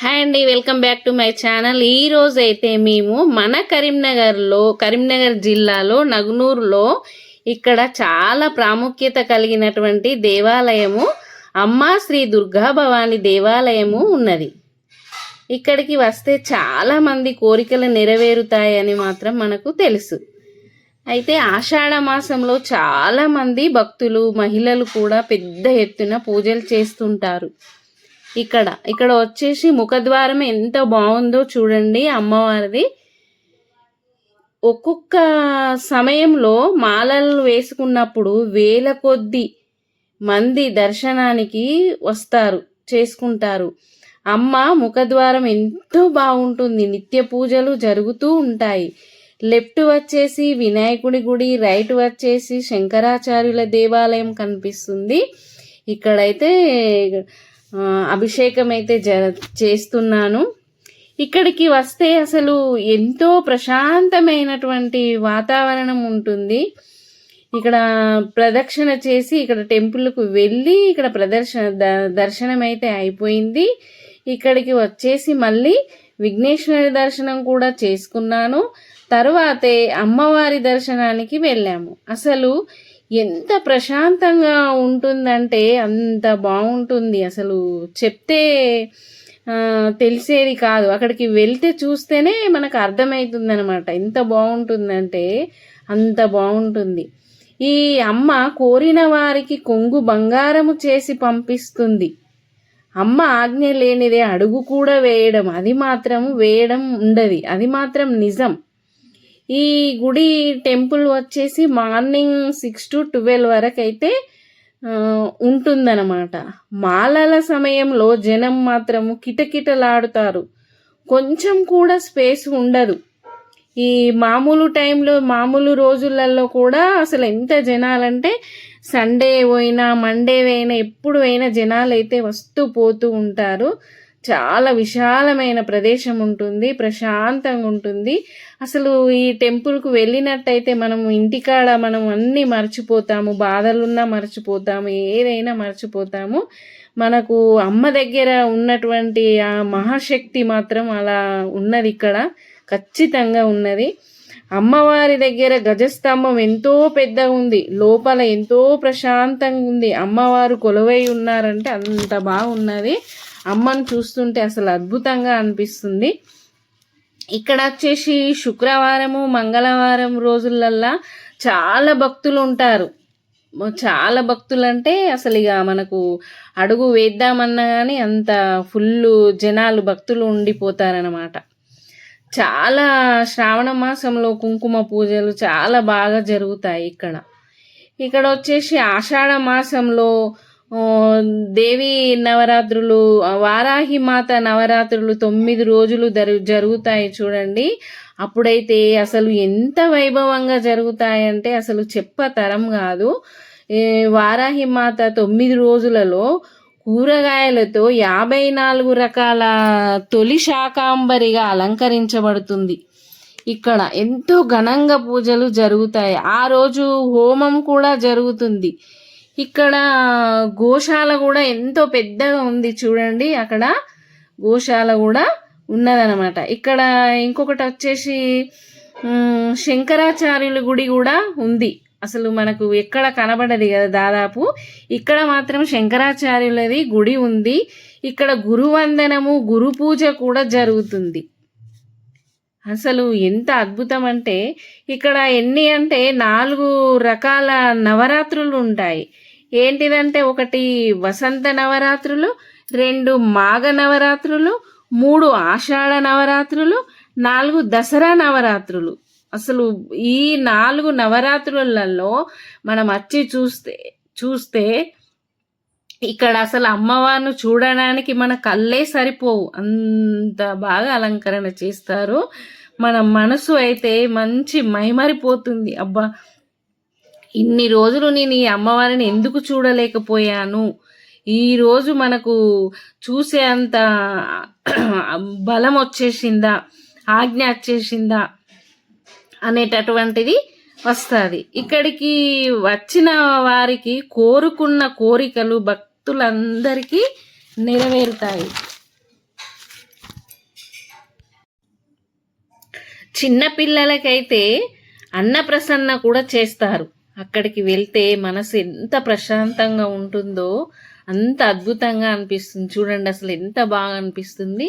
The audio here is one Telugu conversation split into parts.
హాయ్ అండి welcome back to my channel. ఈ రోజు అయితే మేము మన కరీంనగర్లో కరీంనగర్ జిల్లాలో నగునూరులో ఇక్కడ చాలా ప్రాముఖ్యత కలిగినటువంటి దేవాలయము అమ్మా శ్రీ దుర్గా భవాని దేవాలయము ఉన్నది. ఇక్కడికి వస్తే చాలా మంది కోరికలు నెరవేరుతాయని మాత్రం మనకు తెలుసు. అయితే ఆషాఢ మాసంలో చాలామంది భక్తులు మహిళలు కూడా పెద్ద ఎత్తున పూజలు చేస్తుంటారు. ఇక్కడ. ఇక్కడ వచ్చేసి ముఖద్వారం ఎంత బాగుందో చూడండి అమ్మవారిది. ఒక్కొక్క సమయంలో మాలలు వేసుకున్నప్పుడు వేల కొద్ది మంది దర్శనానికి వస్తారు చేసుకుంటారు. అమ్మ ముఖద్వారం ఎంతో బాగుంటుంది. నిత్య పూజలు జరుగుతూ ఉంటాయి. లెఫ్ట్ వచ్చేసి వినాయకుడి గుడి రైట్ వచ్చేసి శంకరాచార్యుల దేవాలయం కనిపిస్తుంది. ఇక్కడైతే అభిషేకం అయితే జ చేస్తున్నాను. ఇక్కడికి వస్తే అసలు ఎంతో ప్రశాంతమైనటువంటి వాతావరణం ఉంటుంది. ఇక్కడ ప్రదక్షిణ చేసి ఇక్కడ టెంపుల్కు వెళ్ళి ఇక్కడ ప్రదర్శన ద- దర్శనం అయితే అయిపోయింది. ఇక్కడికి వచ్చేసి మళ్ళీ విఘ్నేశ్వరి దర్శనం కూడా చేసుకున్నాను. తర్వాతే అమ్మవారి దర్శనానికి వెళ్ళాము. అసలు ఎంత ప్రశాంతంగా ఉంటుందంటే అంత బాగుంటుంది. అసలు చెప్తే తెలిసేది కాదు. అక్కడికి వెళ్తే చూస్తేనే మనకు అర్థమవుతుంది అనమాట ఎంత బాగుంటుందంటే అంత బాగుంటుంది. ఈ అమ్మ కోరిన వారికి కొంగు బంగారము చేసి పంపిస్తుంది. అమ్మ ఆజ్ఞ లేనిదే అడుగు కూడా వేయడం అది మాత్రం వేయడం ఉండదు. అది మాత్రం నిజం. ఈ గుడి టెంపుల్ వచ్చేసి మార్నింగ్ సిక్స్ టు ట్వెల్వ్ వరకు అయితే ఉంటుందన్నమాట. మాలల సమయంలో జనం మాత్రము కిటకిటలాడుతారు. కొంచెం కూడా స్పేస్ ఉండదు. ఈ మామూలు టైంలో మామూలు రోజులలో కూడా అసలు ఎంత జనాలంటే సండే పోయినా మండే అయినా ఎప్పుడు అయినా జనాలు అయితే వస్తూ పోతూ ఉంటారు. చాలా విశాలమైన ప్రదేశం ఉంటుంది ప్రశాంతంగా ఉంటుంది. అసలు ఈ టెంపుల్కు వెళ్ళినట్టయితే మనం ఇంటికాడ మనం అన్నీ మర్చిపోతాము బాధలున్నా మర్చిపోతాము ఏదైనా మర్చిపోతాము. మనకు అమ్మ దగ్గర ఉన్నటువంటి ఆ మహాశక్తి మాత్రం అలా ఉన్నది ఇక్కడ ఖచ్చితంగా ఉన్నది. అమ్మవారి దగ్గర గజస్తంభం ఎంతో పెద్దగా ఉంది లోపల ఎంతో ప్రశాంతంగా ఉంది. అమ్మవారు కొలువై ఉన్నారంటే అంత బాగున్నది. అమ్మను చూస్తుంటే అసలు అద్భుతంగా అనిపిస్తుంది. ఇక్కడ వచ్చేసి శుక్రవారము మంగళవారం రోజులల్లా చాలా భక్తులు ఉంటారు. చాలా భక్తులు అంటే అసలు ఇక మనకు అడుగు వేద్దామన్నా కానీ అంత ఫుల్ జనాలు భక్తులు ఉండిపోతారనమాట చాలా శ్రావణ మాసంలో కుంకుమ పూజలు చాలా బాగా జరుగుతాయి ఇక్కడ. ఇక్కడ వచ్చేసి ఆషాఢ మాసంలో దేవి నవరాత్రులు వారాహి మాత నవరాత్రులు తొమ్మిది రోజులు జరుగుతాయి చూడండి. అప్పుడైతే అసలు ఎంత వైభవంగా జరుగుతాయంటే అసలు చెప్పతరం కాదు. వారాహి మాత తొమ్మిది రోజులలో కూరగాయలతో యాభై నాలుగు రకాల తొలి శాకాంబరిగా అలంకరించబడుతుంది. ఇక్కడ ఎంతో ఘనంగా పూజలు జరుగుతాయి. ఆ రోజు హోమం కూడా జరుగుతుంది. ఇక్కడ గోశాల కూడా ఎంతో పెద్దగా ఉంది చూడండి. అక్కడ గోశాల కూడా ఉన్నదనమాట ఇక్కడ ఇంకొకటి వచ్చేసి శంకరాచార్యుల గుడి కూడా ఉంది. అసలు మనకు ఎక్కడ కనబడది కదా దాదాపు. ఇక్కడ మాత్రం శంకరాచార్యులది గుడి ఉంది. ఇక్కడ గురువందనము గురు పూజ కూడా జరుగుతుంది. అసలు ఎంత అద్భుతం అంటే ఇక్కడ ఎన్ని అంటే నాలుగు రకాల నవరాత్రులు ఉంటాయి. ఏంటిదంటే ఒకటి వసంత నవరాత్రులు రెండు మాఘ నవరాత్రులు మూడు ఆషాఢ నవరాత్రులు నాలుగు దసరా నవరాత్రులు. అసలు ఈ నాలుగు నవరాత్రులలో మనం వచ్చి చూస్తే చూస్తే ఇక్కడ అసలు అమ్మవారిని చూడడానికి మన కళ్ళే సరిపోవు. అంత బాగా అలంకరణ చేస్తారు. మన మనసు అయితే మంచి మైమరిపోతుంది. అబ్బా ఇన్ని రోజులు నేను ఈ అమ్మవారిని ఎందుకు చూడలేకపోయాను? ఈరోజు మనకు చూసేంత బలం వచ్చేసిందా? ఆజ్ఞ వచ్చేసిందా? అనేటటువంటిది వస్తుంది. ఇక్కడికి వచ్చిన వారికి కోరుకున్న కోరికలు భక్తులందరికీ నెరవేరుతాయి. చిన్నపిల్లలకైతే అన్నప్రసన్న కూడా చేస్తారు. అక్కడికి వెళ్తే మనసు ఎంత ప్రశాంతంగా ఉంటుందో అంత అద్భుతంగా అనిపిస్తుంది. చూడండి అసలు ఎంత బాగా అనిపిస్తుంది.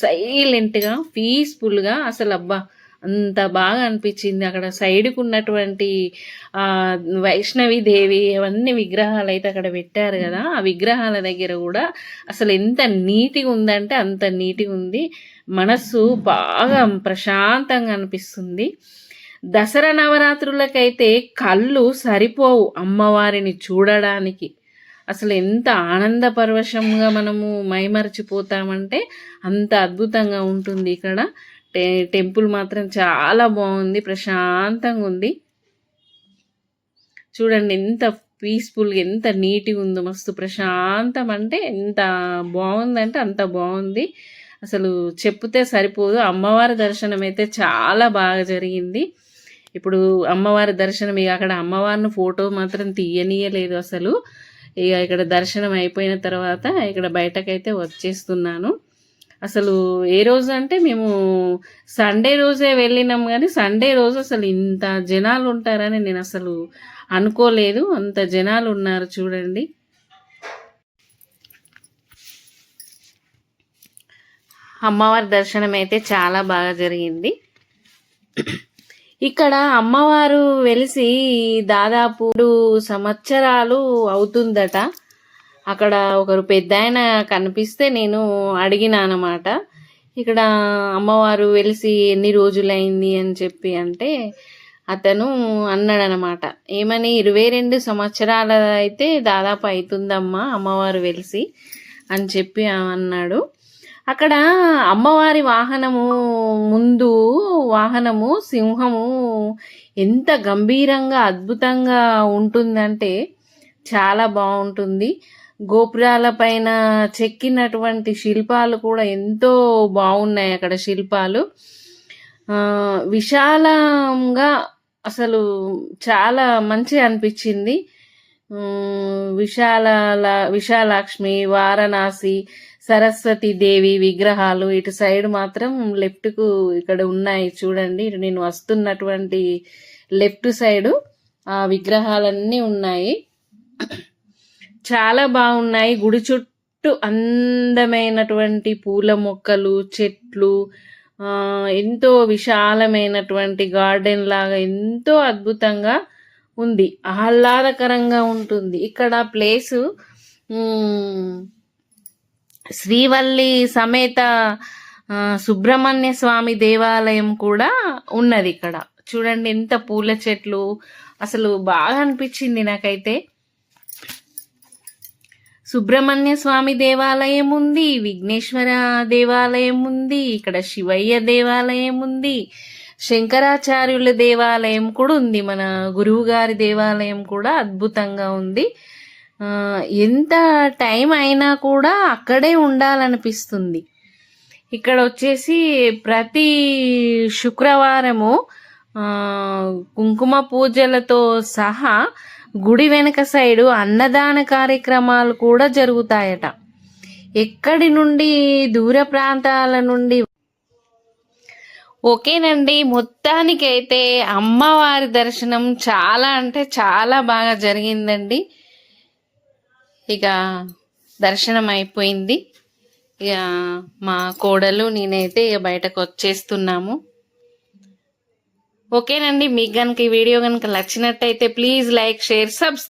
సైలెంట్గా పీస్ఫుల్గా అసలు అబ్బా అంత బాగా అనిపించింది. అక్కడ సైడ్కు ఉన్నటువంటి వైష్ణవి దేవి అవన్నీ విగ్రహాలు అయితే అక్కడ పెట్టారు కదా. ఆ విగ్రహాల దగ్గర కూడా అసలు ఎంత నీట్గా ఉందంటే అంత నీట్గా ఉంది. మనస్సు బాగా ప్రశాంతంగా అనిపిస్తుంది. దసరా నవరాత్రులకైతే కళ్ళు సరిపోవు అమ్మవారిని చూడడానికి. అసలు ఎంత ఆనందపరవశంగా మనము మైమరచిపోతామంటే అంత అద్భుతంగా ఉంటుంది ఇక్కడ. టె టెంపుల్ మాత్రం చాలా బాగుంది ప్రశాంతంగా ఉంది. చూడండి ఎంత పీస్ఫుల్గా ఎంత నీట్గా ఉందో మస్తు ప్రశాంతం అంటే ఎంత బాగుందంటే అంత బాగుంది. అసలు చెప్తే సరిపోదు అమ్మవారి దర్శనం అయితే చాలా బాగా జరిగింది. ఇప్పుడు అమ్మవారి దర్శనం ఇక అక్కడ అమ్మవారిని ఫోటో మాత్రం తీయనీయలేదు అసలు. ఇక ఇక్కడ దర్శనం అయిపోయిన తర్వాత ఇక్కడ బయటకైతే వచ్చేస్తున్నాను. అసలు ఏ రోజు అంటే మేము సండే రోజే వెళ్ళినాం కానీ సండే రోజు అసలు ఇంత జనాలు ఉంటారని నేను అసలు అనుకోలేదు. అంత జనాలు ఉన్నారు చూడండి. అమ్మవారి దర్శనం అయితే చాలా బాగా జరిగింది. ఇక్కడ అమ్మవారు వెలిసి దాదాపు సంవత్సరాలు అవుతుందట. అక్కడ ఒకరు పెద్ద ఆయన కనిపిస్తే నేను అడిగినానమాట. ఇక్కడ అమ్మవారు వెలిసి ఎన్ని రోజులైంది అని చెప్పి అంటే అతను అన్నాడనమాట. ఏమని ఇరవై రెండు సంవత్సరాల అయితే దాదాపు అవుతుందమ్మా అమ్మవారు వెలిసి అని చెప్పి అన్నాడు. అక్కడ అమ్మవారి వాహనము ముందు వాహనము సింహము ఎంత గంభీరంగా అద్భుతంగా ఉంటుందంటే చాలా బాగుంటుంది. గోపురాల పైన చెక్కినటువంటి శిల్పాలు కూడా ఎంతో బాగున్నాయి అక్కడ శిల్పాలు. విశాలంగా అసలు చాలా మంచి అనిపించింది. విశాల విశాలాక్ష్మి వారణాసి సరస్వతి దేవి విగ్రహాలు ఇటు సైడ్ మాత్రం లెఫ్ట్కు ఇక్కడ ఉన్నాయి. చూడండి ఇటు నేను వస్తున్నటువంటి లెఫ్ట్ సైడు ఆ విగ్రహాలన్నీ ఉన్నాయి. చాలా బాగున్నాయి. గుడి చుట్టూ అందమైనటువంటి పూల మొక్కలు చెట్లు ఎంతో విశాలమైనటువంటి గార్డెన్ లాగా ఎంతో అద్భుతంగా ఉంది. ఆహ్లాదకరంగా ఉంటుంది. ఇక్కడ ప్లేసు శ్రీవల్లి సమేత సుబ్రహ్మణ్య స్వామి దేవాలయం కూడా ఉన్నది ఇక్కడ. చూడండి ఎంత పూల చెట్లు. అసలు బాగా అనిపించింది నాకైతే. సుబ్రహ్మణ్య స్వామి దేవాలయం ఉంది విఘ్నేశ్వర దేవాలయం ఉంది ఇక్కడ శివయ్య దేవాలయం ఉంది శంకరాచార్యుల దేవాలయం కూడా ఉంది. మన గురువు గారి దేవాలయం కూడా అద్భుతంగా ఉంది. ఎంత టైం అయినా కూడా అక్కడే ఉండాలనిపిస్తుంది. ఇక్కడ వచ్చేసి ప్రతి శుక్రవారము కుంకుమ పూజలతో సహా గుడి వెనక సైడు అన్నదాన కార్యక్రమాలు కూడా జరుగుతాయట. ఎక్కడి నుండి దూర ప్రాంతాల నుండి? ఓకేనండి మొత్తానికైతే అమ్మవారి దర్శనం చాలా అంటే చాలా బాగా జరిగిందండి. ఇక దర్శనం అయిపోయింది ఇక మా కోడలు నేనైతే ఇక బయటకు వచ్చేస్తున్నాము. ఓకేనండి మీకు కనుక ఈ వీడియో కనుక నచ్చినట్టయితే ప్లీజ్ లైక్ షేర్ సబ్స్క్రైబ్